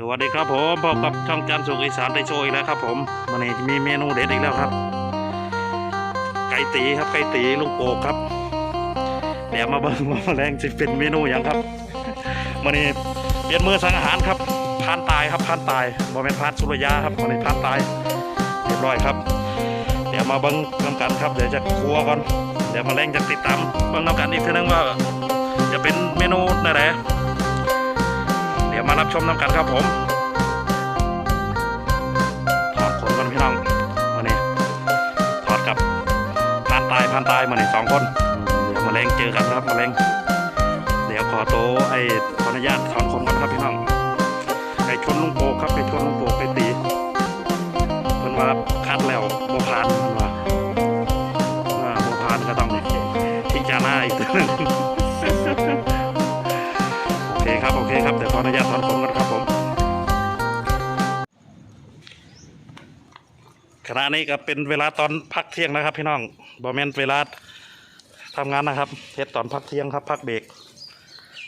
สวัสดีครับผมพบกับช่องจันทร์สุขอีสานไดโชว์อีกแล้วครับ ผมวันนี้มีเมนูเด็ดอีกแล้วครับ ไก่ตีครับไก่ตีลูกโป่งครับ เดี๋ยวมาเบิ่งว่าแมลงจะเป็นเมนูอย่างครับวันนี้เปลี่ยนมือสั่งอาหารครับพานตายครับพานตายบ่เป็นพานสุรยาครับวันนี้พานตายเรียบร้อยครับ เดี๋ยวมาเบิ่งน้ำกันครับเดี๋ยวจะครัวก่อนเดี๋ยวมาแรงจะติดตามเบิ่งน้ำกันอีกทีนึงว่า จะเป็นเมนูไหนๆเดี๋ยว มารับชมน้ำกันครับผมถอดขนกันพี่น้องมาเนี่ยถอดกับพานตายพานตายมาเนี่ยสองคนเดี๋ยวมาแรงเจอกันครับมาแรงเดี๋ยวขอโตไอ้ขออนุญาตถอนขนก่อนครับพี่น้องไอ้ชนลุงโปครับไอ้ชนลุงโปไปตีเพิ่นว่าคัดแล้ว ครับเครับเดี๋ยวขออนุญาตถอนผมกันครับผมขณะนี้ก็เป็นเวลาตอนพักเที่ยงนะครับ พี่น้องบอแมนเวลาทำงานนะครับเฮ็ดตอนพักเที่ยงครับ พักเบรก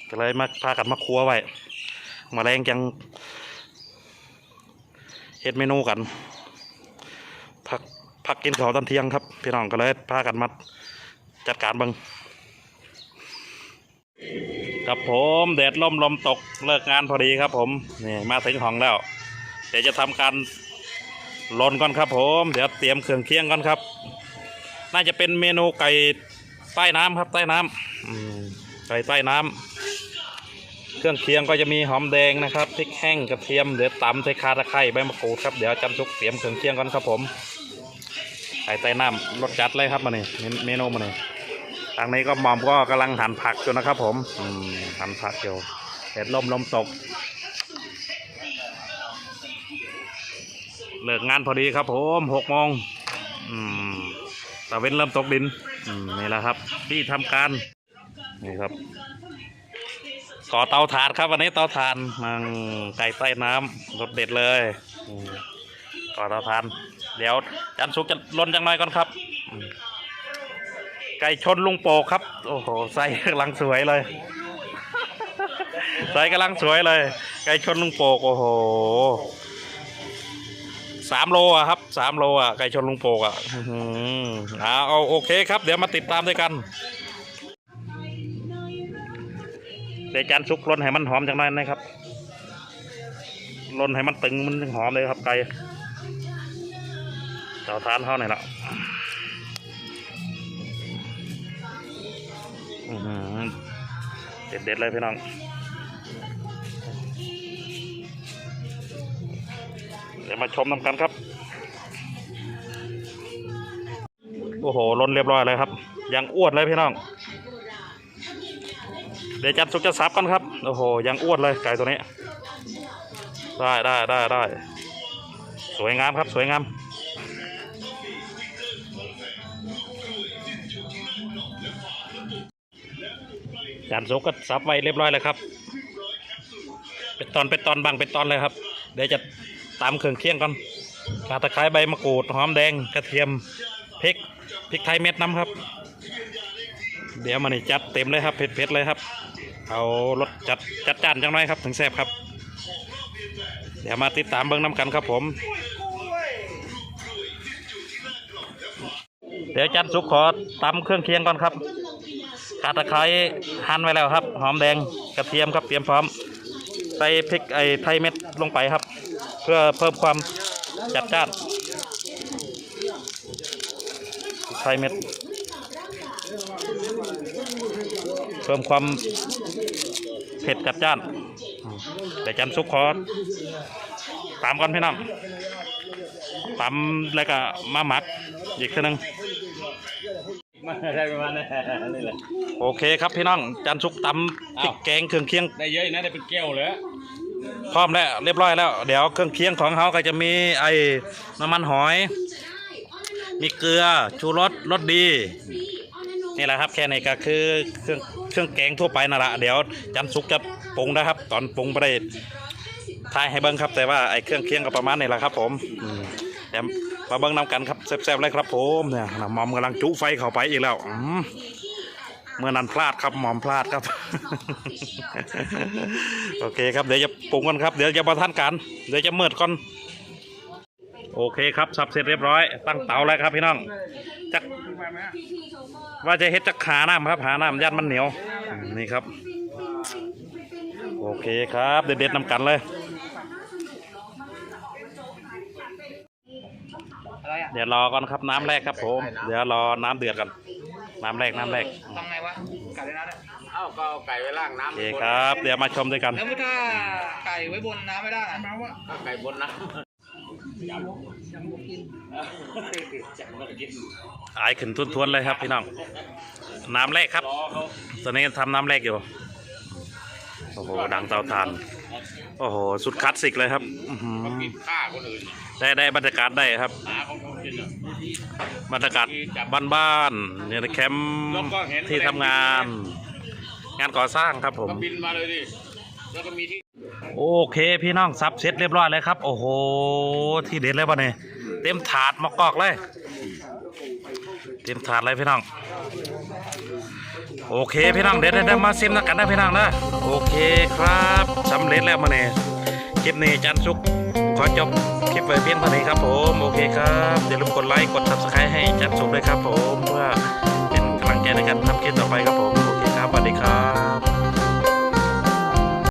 ก็เลยมาพากันมาครัวไว้มาแรงจังเฮ็ดเมนูกันพักพักกินข้าวตอนเที่ยงครับ พี่น้องก็เลยพากันมาจัดการบิง ครับผมแดดล่มลมตกเลิกงานพอดีครับ ผมนี่มาถึงห้องแล้ว เดี๋ยวจะทำการลนก่อนครับผม เดี๋ยวเตรียมเครื่องเคียงก่อนครับ น่าจะเป็นเมนูไก่ใต้น้ำครับ ใต้น้ำอืไก่ใต้น้ำเครื่องเคียงก็จะมีหอมแดงนะครับพริกแห้งกระเทียมเดี๋ยวตำใส่คาตะไคร้ใบมะกรูดครับเดี๋ยวจำทุกเตรียมเครื่องเคียงก่อนครับผมไก่ใต้น้ำรสจัดเลยครับมาเนี่ยเมนูมาเนี่ ทางนี้ก็หมอมก็กำลังหั่นผักอยู่นะครับ ผมอืมหั่นผักอยู่เห็ดลมลมตกเลิกงานพอดีครับ ผมหกโมงอืมตะเว้นเริ่มตกดินอืมนี่แหละครับ ที่ทำการนี่ครับก่อเตาถ่านครับวันนี้เตาถ่านมังไก่ใต้น้ำรสเด็ดเลยก่อเตาถ่าน เดี๋ยวจันสุกจะลนจังหน่อยก่อนครับอืม ไก่ชนลุงโปกครับ โอ้โหไส้กำลังสวยเลยไส้กำลังสวยเลย ไก่ชนลุงโปกโอ้โหสามโลอะครับสามโลอะไก่ชนลุงโปกอะอื้อหือเอาเอาโอเคครับ เดี๋ยวมาติดตามด้วยกันเดี๋ยวจานซุกล้นให้มันหอมจังหน่อยนะครับล้นให้มันตึงมันถึงหอมเลยครับไก่เตาทานเขาเนี่ยละ เด็ดเด็ดเลยพี่น้องเดี๋ยวมาชมน้ำกันครับ โอ้โหล้นเรียบร้อยเลยครับ ยังอ้วนเลยพี่น้อง เดี๋ยวจัดสุกจะซับกันครับ โอ้โห ยังอ้วนเลยไก่ตัวนี้ ได้ได้ได้ได้ สวยงามครับ สวยงาม จานสุกก็ซับไว้เรียบร้อยแล้วครับ เป็นตอนเป็นตอนบางเป็นตอนเลยครับ เดี๋ยวจะตามเครื่องเคียงก่อนขาตะไคร้ใบมะกรูดหอมแดงกระเทียมพริกพริกไทยเม็ดน้ำครับ เดี๋ยวมันนี่จัดเต็มเลยครับเผ็ดๆเลยครับ เอารสจัดจัดจานจังหน่อยครับถึงแซ่บครับ เดี๋ยวมาติดตามเบิ้งน้ำกันครับผม เดี๋ยวจันสุกขอตำเครื่องเคียงก่อนครับ ขาตะไคร้หั่นไว้แล้วครับ หอมแดงกระเทียมครับเตรียมพร้อม ใส่พริกไอ้ไทยเม็ดลงไปครับ เพื่อเพิ่มความจัดจ้านไทยเม็ด เพิ่มความเผ็ดจัดจ้านอืมเดี๋ยวจันซุกขอตามก่อนพี่น้องตามแล้วก็มาหมักอีกทีนึง มาได้ประมาณนั้นนี่แหละ โอเคครับพี่น้องจันซุกตำพริกอ้าว แกงเครื่องเคียง ได้เยอะอยู่นะได้เป็นแก้วเลยอะพร้อมแล้วเรียบร้อยแล้ว เดี๋ยวเครื่องเคียงของเขาก็จะมีไอ้น้ำมันหอย มีเกลือชูรสรสดี นี่แหละครับแค่นี้ก็คือเครื่องเครื่องแกงทั่วไปนั่นแหละเดี๋ยวจันสุกจะปรุงนะครับ ตอนปรุงไม่ได้ทายให้เบิ้งครับ แต่ว่าไอ้เครื่องเคียงก็ประมาณนี้แหละครับ ผมอืม เดี๋ยวมาเบิ้งนำกันครับแซ่บๆเลยครับผมเนี่ยน้ำมอมกำลังจุไฟเข้าไปอีกแล้วอเมื่อนั้นพลาดครับหมอมพลาดครับ โอเคครับเดี๋ยวจะปรุงกันครับเดี๋ยวจะประทานกันเดี๋ยวจะเมิดก่อนโอเคครับสับเสร็จเรียบร้อยตั้งเตาแล้วครับพี่น้องจักว่าจะเฮ็ดจักหาน้ำครับหาน้ำยันมันเหนียวนี่ครับ โอเคครับ เด็ดๆนำกันเลย อะไรอะเดี๋ยวรอก่อนครับน้ำแรกครับผม เดี๋ยวรอน้ำเดือดก่อนน้ำแรกน้ำแรกทำไงวะไก่ในน้ำเนี่ยเอ้าก็เอาไก่ไว้ล่างโอน้ำเคครับ เดี๋ยวมาชมด้วยกัน แล้วถ้าไก่ไว้บนน้ำไม่ได้มาว่าก็ไก่บนน้ำอายขึ้นทวนๆเลยครับพี่น้อง น้ำแรกครับ รอเขาตอนนี้ทำน้ำแรกอยู่ โอ้โห ดังเตาถ่าน โอ้โห สุดคลาสสิกเลยครับอื้อหือกินฆ่าคนอื่นได้ได้บรรยากาศได้ครับ หาของเขากินอะบรรยากาศบ้านๆเนี่ยแคมป์แล้วก็เห็นที่ทำงาน งานก่อสร้างครับผม ก็บินมาเลยดิ แล้วก็มีที่ โอเคพี่น้องซับเสร็จเรียบร้อยแล้วครับ โอ้โห ที่เด็ดเลยป่ะเนี่ยเต็มถาดมากอกเลย เต็มถาดเลยพี่น้อง โอเคพี่น้องเด็ดได้มาซิมนะกันนะพี่น้องนะโอเคครับสำเร็จแล้วมาเนี่คลิปนี้จันสุกขอจบคลิปไว้เพียงเท่านี้ครับผมโอเคครับอย่าลืมกดไลค์กดซับสไครต์ให้จันสุกด้วยครับผมเพื่อเป็นกำลังใจในการทำคลิปต่อไปครับผมโอเคครับสวัสดีครับ